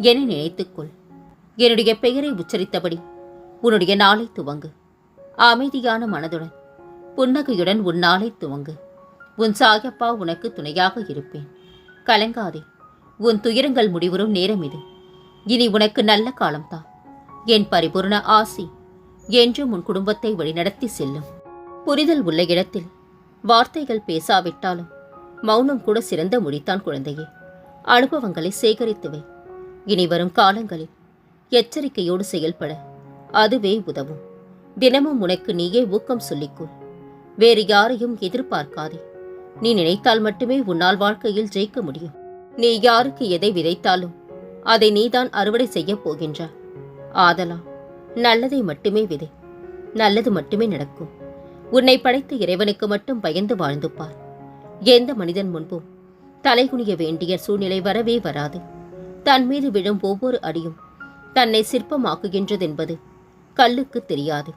என்னை நினைத்துக்கொள். என்னுடைய பெயரை உச்சரித்தபடி உன்னுடைய நாளை துவங்கு. அமைதியான மனதுடன் புன்னகையுடன் உன் நாளை துவங்கு. உன் சாயப்பா உனக்கு துணையாக இருப்பேன். கலங்காதே உன் துயரங்கள் முடிவரும் நேரம் இது. இனி உனக்கு நல்ல காலம்தான் என் பரிபூர்ண ஆசி என்றும் உன் குடும்பத்தை வழிநடத்தி செல்லும். புரிதல் உள்ள இடத்தில் வார்த்தைகள் பேசாவிட்டாலும் மௌனம் கூட சிறந்த மொழித்தான் குழந்தையே. அனுபவங்களை சேகரித்துவை இனி வரும் காலங்களில் எச்சரிக்கையோடு செயல்பட அதுவே உதவும். தினமும் உனக்கு நீயே ஊக்கம் சொல்லிக்கொள். வேறு யாரையும் எதிர்பார்க்காதே. நீ நினைத்தால் மட்டுமே உன்னால் வாழ்க்கையில் ஜெயிக்க முடியும். நீ யாருக்கு எதை விதைத்தாலும் அதை நீதான் அறுவடை செய்யப் போகின்றாய். ஆதலால் நல்லதை மட்டுமே விதை. நல்லது மட்டுமே நடக்கும். உன்னை படைத்த இறைவனுக்கு மட்டும் பயந்து வாழ்ந்து பார் எந்த மனிதன் முன்பும் தலைகுனிய வேண்டிய சூழ்நிலை வரவே வராது. தன் மீது விழும் ஒவ்வொரு அடியும் தன்னை சிற்பமாக்குகின்றதென்பது கல்லுக்கு தெரியாது.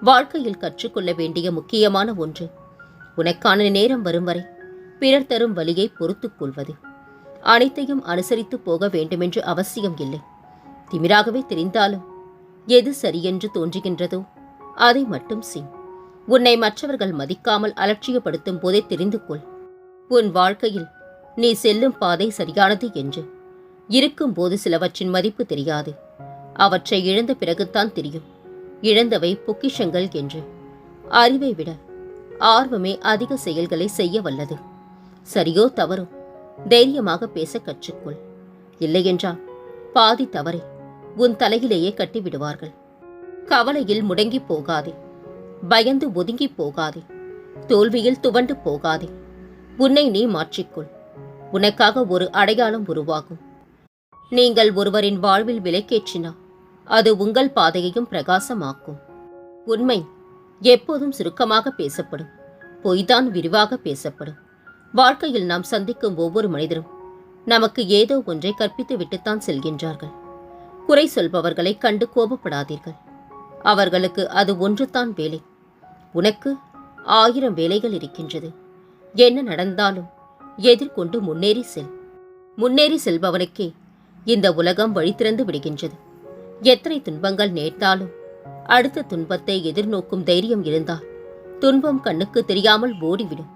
வாழ்க்கையில் கற்றுக்கொள்ள வேண்டிய முக்கியமான ஒன்று உனக்கான நேரம் வரும் வரை பிறர் தரும் வழியை பொறுத்துக் கொள்வது. அனைத்தையும் அனுசரித்து போக வேண்டுமென்று அவசியம் இல்லை. திமிராகவே தெரிந்தாலும் எது சரியென்று தோன்றுகின்றதோ அதை மட்டும் செய். உன்னை மற்றவர்கள் மதிக்காமல் அலட்சியப்படுத்தும் போதே தெரிந்து கொள். உன் வாழ்க்கையில் நீ செல்லும் பாதை சரியானது என்று இருக்கும்போது சிலவற்றின் மதிப்பு தெரியாது. அவற்றை இழந்த பிறகுதான் தெரியும். இழந்தவை பொக்கிஷங்கள் என்று. அறிவை விட ஆர்வமே அதிக செயல்களை செய்ய வல்லது. சரியோ தவறோ? தைரியமாக பேச கற்றுக்கொள். இல்லையென்றால் பாதி தவறை உன் தலையிலேயே கட்டிவிடுவார்கள். கவலையில் முடங்கி போகாதே. பயந்து ஒதுங்கி போகாதே. தோல்வியில் துவண்டு போகாதே. உன்னை நீ மாற்றிக்கொள். உனக்காக ஒரு அடையாளம் உருவாகும். நீங்கள் ஒருவரின் வாழ்வில் விலைக்கேற்றினால் அது உங்கள் பாதையையும் பிரகாசமாக்கும். உண்மை எப்போதும் சுருக்கமாக பேசப்படும் பொய்தான் விரிவாக பேசப்படும். வாழ்க்கையில் நாம் சந்திக்கும் ஒவ்வொரு மனிதரும் நமக்கு ஏதோ ஒன்றை கற்பித்து விட்டுத்தான் செல்கின்றார்கள். குறை சொல்பவர்களை கண்டு கோபப்படாதீர்கள். அவர்களுக்கு அது ஒன்றுதான் வேலை. உனக்கு ஆயிரம் வேலைகள் இருக்கின்றது. என்ன நடந்தாலும் எதிர்கொண்டு முன்னேறி செல். முன்னேறி செல்பவனுக்கே இந்த உலகம் வழி திறந்து விடுகின்றது. எத்தனை துன்பங்கள் நேர்த்தாலும் அடுத்த துன்பத்தை எதிர்நோக்கும் தைரியம் இருந்தால் துன்பம் கண்ணுக்கு தெரியாமல் ஓடிவிடும்.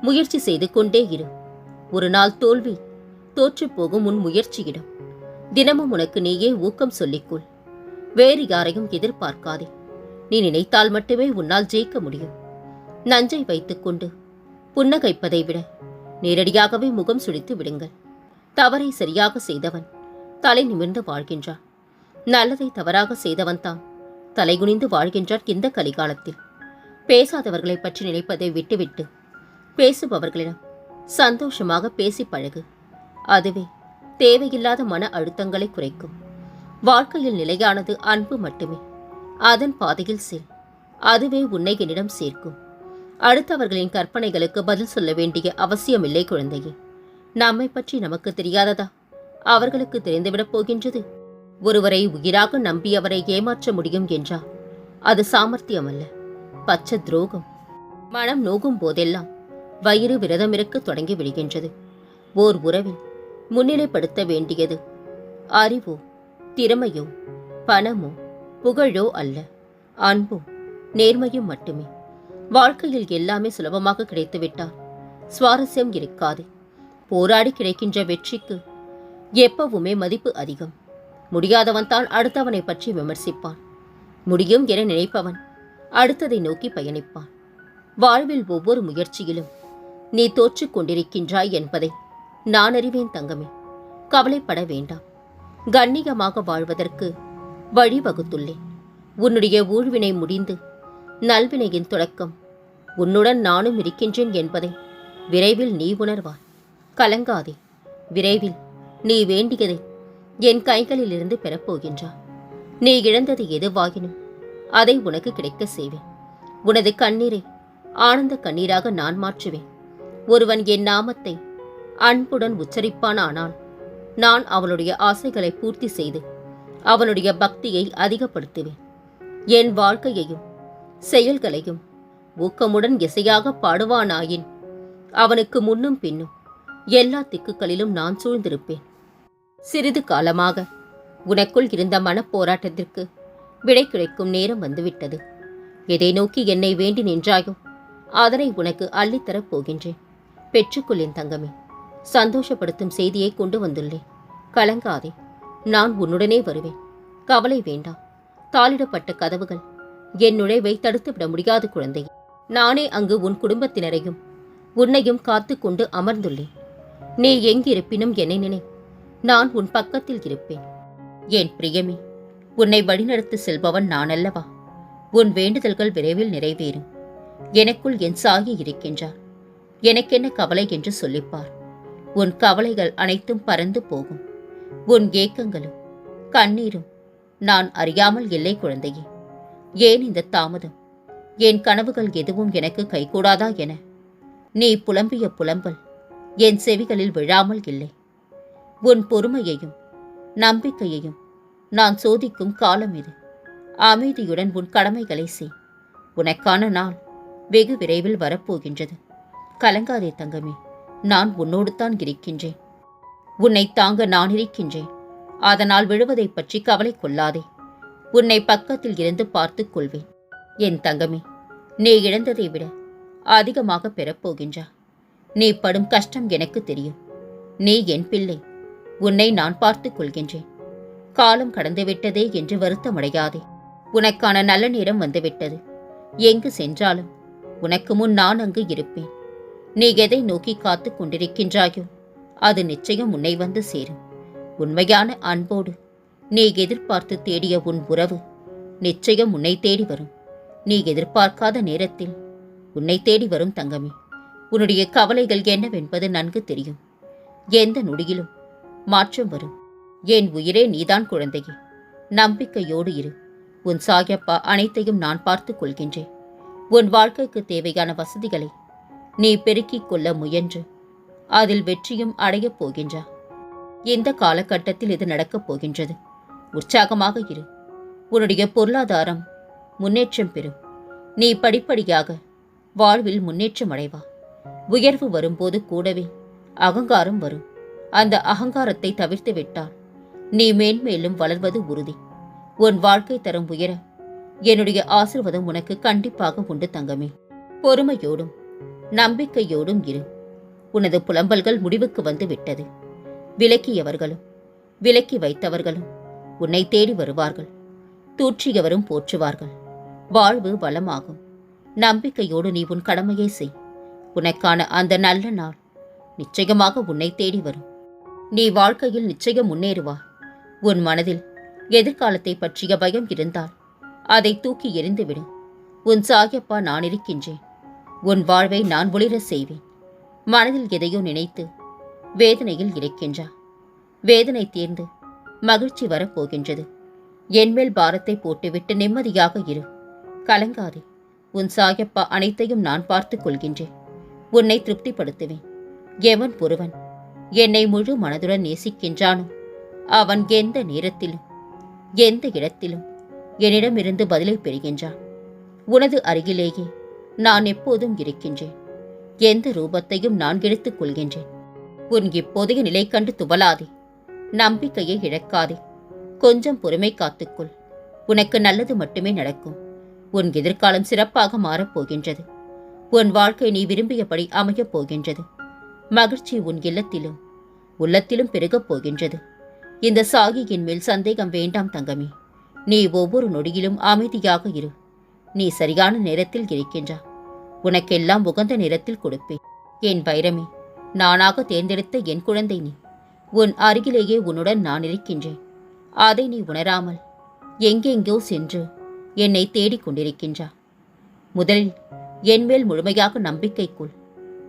முயற்சி செய்து கொண்டே இரு. ஒரு நாள் தோல்வி தோற்றுப் போகும் உன் முயற்சியிடும். தினமும் உனக்கு நீயே ஊக்கம் சொல்லிக்கொள். வேறு யாரையும் எதிர்பார்க்காதே. நீ நினைத்தால் மட்டுமே உன்னால் ஜெயிக்க முடியும். நஞ்சை வைத்துக்கொண்டு புன்னகைப்பதை விட நேரடியாகவே முகம் சுழித்து விடுங்கள். தவறை சரியாக செய்தவன் தலை நிமிர்ந்து வாழ்கின்றான். நல்லதை தவறாக செய்தவன் தான். தலைகுனிந்து வாழ்கின்றான் இந்த கலிகாலத்தில். பேசாதவர்களை பற்றி நினைப்பதை விட்டுவிட்டு பேசுபவர்களிடம் சந்தோஷமாக பேசி பழகு. அதுவே தேவையில்லாத மன அழுத்தங்களை குறைக்கும். வாழ்க்கையில் நிலையானது அன்பு மட்டுமே. அதன் பாதையில் செல். அதுவே உன்னை என்னிடம் சேர்க்கும். அடுத்தவர்களின் கற்பனைகளுக்கு பதில் சொல்ல வேண்டிய அவசியமில்லை குழந்தையே. நம்மை பற்றி நமக்கு தெரியாததா? அவர்களுக்கு தெரிந்துவிடப் போகின்றது. ஒருவரை உயிராக நம்பி அவரை ஏமாற்ற முடியும் என்றால் அது சாமர்த்தியம் அல்ல. பச்ச துரோகம். மனம் நோகும் போதெல்லாம் வயிறு விரதமிருக்க தொடங்கி விடுகின்றது. ஓர் உறவில் முன்னிலைப்படுத்த வேண்டியது அறிவோ திறமையோ பணமோ புகழோ அல்ல. அன்போ நேர்மையும் மட்டுமே. வாழ்க்கையில் எல்லாமே சுலபமாக கிடைத்துவிட்டால் சுவாரஸ்யம் இருக்காது. போராடி கிடைக்கின்ற வெற்றிக்கு எப்பவுமே மதிப்பு அதிகம். முடியாதவன் தான் அடுத்தவனை பற்றி விமர்சிப்பான். முடியும் என நினைப்பவன் அடுத்ததை நோக்கி பயணிப்பான். வாழ்வில் ஒவ்வொரு முயற்சியிலும் நீ தோற்றுக் கொண்டிருக்கின்றாய் என்பதை நான் அறிவேன் தங்கமே. கவலைப்பட வேண்டாம். கண்ணியமாக வாழ்வதற்கு வழிவகுத்துள்ளேன். உன்னுடைய ஊழ்வினை முடிந்து நல்வினையின் தொடக்கம் உன்னுடன் நானும் இருக்கின்றேன் என்பதை விரைவில் நீ உணர்வாய். கலங்காதே. விரைவில் நீ வேண்டியதை என் கைகளிலிருந்து பெறப்போகின்றாய் நீ இழந்தது எதுவாகினும் அதை உனக்கு கிடைக்க செய்வேன். உனது கண்ணீரை ஆனந்த கண்ணீராக நான் மாற்றுவேன். ஒருவன் என் நாமத்தை அன்புடன் உச்சரிப்பானானால் நான் அவனுடைய ஆசைகளை பூர்த்தி செய்து அவனுடைய பக்தியை அதிகப்படுத்துவேன். என் வாழ்க்கையையும் செயல்களையும் ஊக்கமுடன் இசையாக பாடுவானாயின் அவனுக்கு முன்னும் பின்னும் எல்லா திக்குகளிலும் நான் சூழ்ந்திருப்பேன். சிறிது காலமாக. உனக்குள் இருந்த மனப்போராட்டத்திற்கு விடை கிடைக்கும் நேரம் வந்துவிட்டது. எதை நோக்கி என்னை வேண்டி நின்றாயோ அதனை உனக்கு அள்ளித்தரப் போகின்றேன். பெற்றுக்கொள்ளேன் தங்கமே சந்தோஷப்படுத்தும் செய்தியை கொண்டு வந்துள்ளேன். கலங்காதே நான் உன்னுடனே வருவேன். கவலை வேண்டாம். தாளிடப்பட்ட கதவுகள் என் நுழைவை தடுத்துவிட முடியாது குழந்தை நானே அங்கு உன் குடும்பத்தினரையும் உன்னையும் காத்து கொண்டு அமர்ந்துள்ளேன். நீ எங்கிருப்பினும் என்னை நினை நான் உன் பக்கத்தில் இருப்பேன். என் பிரியமே உன்னை வழிநடத்தி செல்பவன் நான் அல்லவா உன் வேண்டுதல்கள் விரைவில் நிறைவேறும். எனக்குள் என் சாகி இருக்கின்றார். எனக்கென்ன கவலை என்று சொல்லிப்பார். உன் கவலைகள் அனைத்தும் பறந்து போகும். உன் ஏக்கங்களும் கண்ணீரும் நான் அறியாமல் இல்லை குழந்தையே. ஏன் இந்த தாமதம்? என் கனவுகள் எதுவும் எனக்கு கைகூடாதா என? நீ புலம்பிய புலம்பல் என் செவிகளில் விழாமல் இல்லை. உன் பொறுமையையும் நம்பிக்கையையும் நான் சோதிக்கும் காலம் இது. அமைதியுடன் உன் கடமைகளை செய். உனக்கான நாள் வெகு விரைவில் வரப்போகின்றது. கலங்காதே தங்கமே நான் உன்னோடு தான் இருக்கின்றேன். உன்னை தாங்க நான் இருக்கின்றேன். அதனால் விழுவதைப் பற்றி கவலை கொள்ளாதே. உன்னை பக்கத்தில் இருந்து பார்த்து கொள்வேன். என் தங்கமே நீ இழந்ததை விட அதிகமாக பெறப்போகின்றா. நீ படும் கஷ்டம் எனக்கு தெரியும். நீ என் பிள்ளை. உன்னை நான் பார்த்துக் கொள்கின்றேன். காலம் கடந்துவிட்டதே என்று வருத்தமடையாதே. உனக்கான நல்ல நேரம் வந்துவிட்டது. எங்கு சென்றாலும் உனக்கு முன் நான் அங்கு இருப்பேன். நீ எதை நோக்கி காத்துக் கொண்டிருக்கின்றாயோ அது நிச்சயம் உன்னை வந்து சேரும். உண்மையான அன்போடு நீ எதிர்பார்த்து தேடிய உன் உறவு நிச்சயம் உன்னை தேடி வரும். நீ எதிர்பார்க்காத நேரத்தில் உன்னை தேடி வரும் தங்கமே. உன்னுடைய கவலைகள் என்னவென்பது நன்கு தெரியும். எந்த நொடியிலும் மாற்றம் வரும். என் உயிரே நீதான் குழந்தையே? நம்பிக்கையோடு இரு. உன் சாயப்பா அனைத்தையும் நான் பார்த்துக் கொள்கின்றேன். உன் வாழ்க்கைக்கு தேவையான வசதிகளை நீ பெருக்கிக் கொள்ள முயன்று. அதில் வெற்றியும் அடையப் போகின்றா. இந்த காலகட்டத்தில் இது நடக்கப் போகின்றது. உற்சாகமாக இரு. உன்னுடைய பொருளாதாரம் முன்னேற்றம் பெறும். நீ படிப்படியாக வாழ்வில் முன்னேற்றம் அடைவா. உயர்வு வரும்போது கூடவே அகங்காரம் வரும். அந்த அகங்காரத்தை தவிர்த்து விட்டால் நீ மேன்மேலும் வளர்வது உறுதி. உன் வாழ்க்கை தரம் உயர என்னுடைய ஆசிர்வாதம் உனக்கு கண்டிப்பாக உண்டு தங்கமே. பொறுமையோடும் நம்பிக்கையோடும் இரு. உனது புலம்பல்கள் முடிவுக்கு வந்து விட்டது. விலக்கியவர்களும் விலக்கி வைத்தவர்களும் உன்னை தேடி வருவார்கள். தூற்றியவரும் போற்றுவார்கள். வாழ்வு வளமாகும். நம்பிக்கையோடு நீ உன் கடமையை செய். உனக்கான அந்த நல்ல நாள் நிச்சயமாக உன்னை தேடி வரும். நீ வாழ்க்கையில் நிச்சயம் முன்னேறுவா. உன் மனதில் எதிர்காலத்தை பற்றிய பயம் இருந்தால் அதை தூக்கி எறிந்துவிடு. உன் சாயப்பா நான் இருக்கின்றேன். உன் வாழ்வை நான் ஒளிர செய்வேன். மனதில் எதையோ நினைத்து வேதனையில் இருக்கின்றா. வேதனை தீர்ந்து மகிழ்ச்சி வரப்போகின்றது. என்மேல் பாரத்தை போட்டுவிட்டு நிம்மதியாக இரு. கலங்காதே. உன் சாயப்பா அனைத்தையும் நான் பார்த்துக் கொள்கின்றேன். உன்னை திருப்திப்படுத்துவேன். எவன் ஒருவன் என்னை முழு மனதுடன் நேசிக்கின்றானோ? அவன் எந்த நேரத்திலும் எந்த இடத்திலும் என்னிடமிருந்து பதிலை பெறுகின்றான். உனது அருகிலேயே நான் எப்போதும் இருக்கின்றேன். எந்த ரூபத்தையும் நான் எடுத்துக் கொள்கின்றேன். உன் இப்போதைய நிலை கண்டு துவலாதே நம்பிக்கையை இழக்காதே. கொஞ்சம் பொறுமை காத்துக்கொள். உனக்கு நல்லது மட்டுமே நடக்கும். உன் எதிர்காலம் சிறப்பாக மாறப்போகின்றது உன் வாழ்க்கை நீ விரும்பியபடி அமையப் போகின்றது. மகிழ்ச்சி உன் இல்லத்திலும் உள்ளத்திலும் பெருகப் போகின்றது. இந்த சாகியின் மேல் சந்தேகம் வேண்டாம் தங்கமே. நீ ஒவ்வொரு நொடியிலும் அமைதியாக இரு. நீ சரியான நேரத்தில் இருக்கின்றா. உனக்கெல்லாம் உகந்த நேரத்தில் கொடுப்பேன். என் பைரமே நானாக தேர்ந்தெடுத்த என் குழந்தை நீ. உன் அருகிலேயே உன்னுடன் நான் இருக்கின்றேன். அதை நீ உணராமல் எங்கெங்கோ சென்று என்னை தேடிக் கொண்டிருக்கின்றா. முதலில் என் மேல் முழுமையாக நம்பிக்கை கொள்